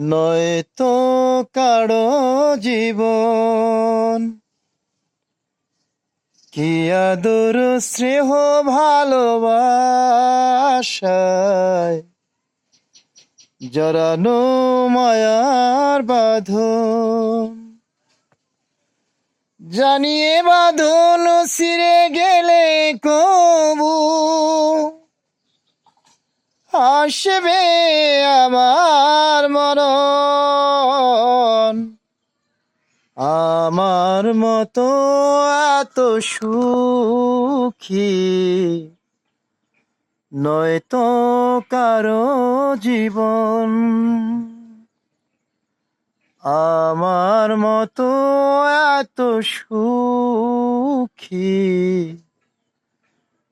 নয়তো কারও জীবন। কি আদর স্নেহ ভালোবাসায় জরানো মায়ার বাঁধন। জানিয়ে বাঁধন সিরে গেলে কবু আসবে আমার মরণ। আমার মতো এত সুখী নয়তো কারও জীবন। আমার মতো এত সুখী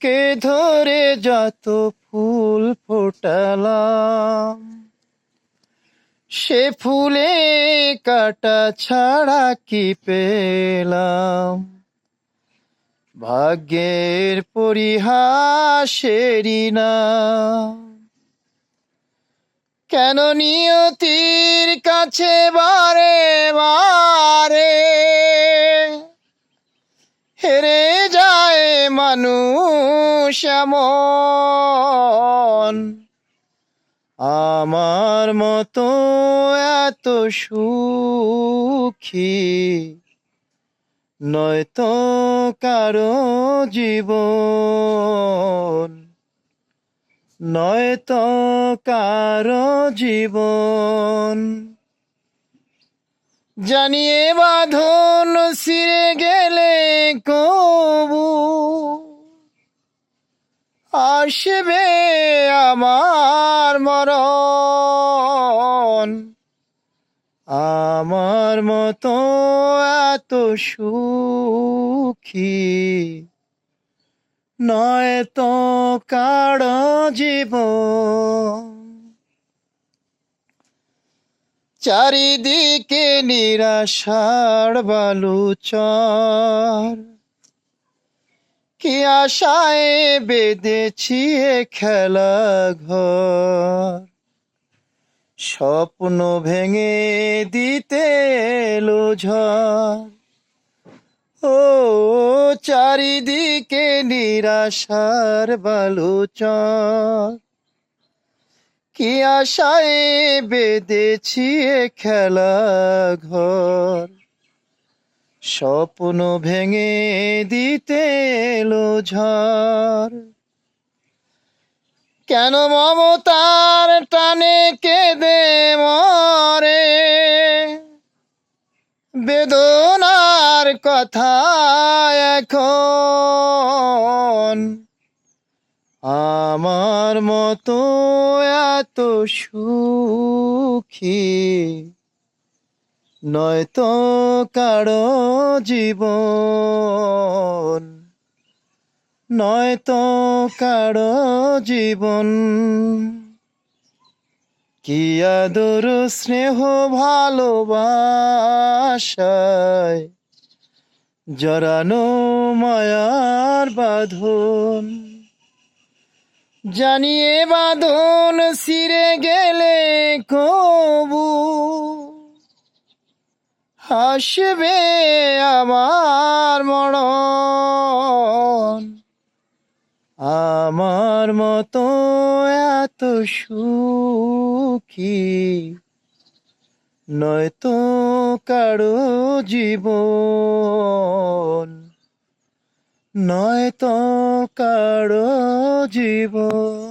বুকে ধরে যত ফুল ফোটালাম? সে ফুলে কাটা ছাড়া কি পেলাম? ভাগ্যের পরিহাসেরই না কেন নিয়তির কাছে বারে বারে হেরে যায় মানুষ এমন। আমার মতো এত সুখী। নয়তো কারও জীবন। নয়তো কারও জীবন। জানিয়ে বাঁধন সিরে গেলে কবু। আসবে আমার মরণ। আমার মতো এত সুখী। নয় তো কারও জীবন। চারিদিকে নিরাশার বালুচর। কি আশায় বেঁধেছি খেলা ঘর স্বপ্ন ভেঙে দিতে এলো ঝড়। ও, চারিদিকে নিরাশার বালুচর। কি আশায় বেঁধেছি খেলা ঘর? স্বপ্ন ভেঙে দিতে এলো ঝড়। কেন মমতার টানে কেঁদে মরে? বেদনার কথা এখন আমার মতো এত সুখী। নয়তো কারও জীবন, নয়তো কারও জীবন। কি আদর স্নেহ ভালোবাসায় জরানো মায়ার বাঁধন। জানিয়ে বাঁধন সিরে গেলে কবু। হাসবে আমার মরণ। আমার মতো এত সুখী নয়তো কারও জীবন। নয়তো কারও জীবন।